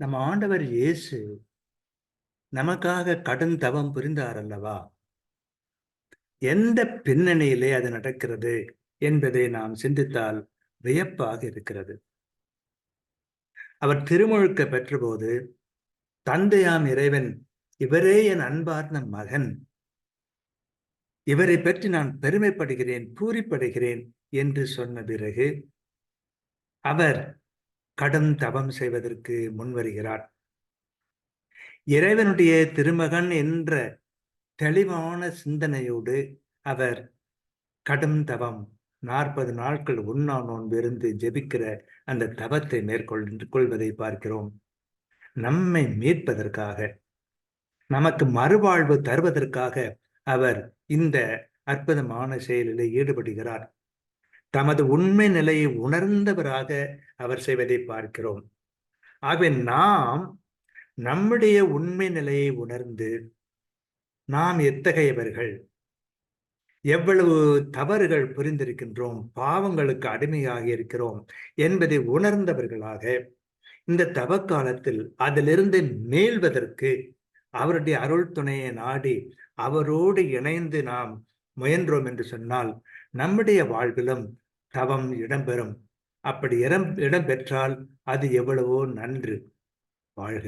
நம்ம ஆண்டவர் இயேசு நமக்காக கடன் தவம் புரிந்தார் அல்லவா? எந்த பின்னணியிலே அது நடக்கிறது என்பதை நாம் சிந்தித்தால் வியப்பாக இருக்கிறது. அவர் திருமுழுக்க பெற்றபோது தந்தையாம் இறைவன் இவரே என் அன்பார்ந்த மகன். இவரை பற்றி நான் பெருமைப்படுகிறேன் பூரிப்படுகிறேன் என்று சொன்ன பிறகு அவர் கடும் தவம் செய்வதற்கு முன்வருகிறார். இறைவனுடைய திருமகன் என்ற தெளிவான சிந்தனையோடு அவர் கடும் தவம் நாற்பது நாட்கள் உண்ணா நோன்பிருந்து ஜெபிக்கிற அந்த தவத்தை மேற்கொள் கொள்வதை பார்க்கிறோம். நம்மை மீட்பதற்காக நமக்கு மறுவாழ்வு தருவதற்காக அவர் இந்த அற்புதமான செயலில் ஈடுபடுகிறார். தமது உண்மை நிலையை உணர்ந்தவராக அவர் செய்வதை பார்க்கிறோம். ஆகவே நாம் நம்முடைய உண்மை நிலையை உணர்ந்து நாம் எத்தகையவர்கள்? எவ்வளவு தவறுகள் புரிந்திருக்கின்றோம் பாவங்களுக்கு அடிமையாக இருக்கிறோம் என்பதை உணர்ந்தவர்களாக இந்த தவக்காலத்தில் அதிலிருந்து மீள்வதற்கு அவருடைய அருள் துணையை நாடி அவரோடு இணைந்து நாம் முயன்றோம் என்று சொன்னால் நம்முடைய வாழ்விலும் தவம் இடம்பெறும். அப்படி இடம் இடம்பெற்றால் அது எவ்வளவோ நன்று. வாழ்க.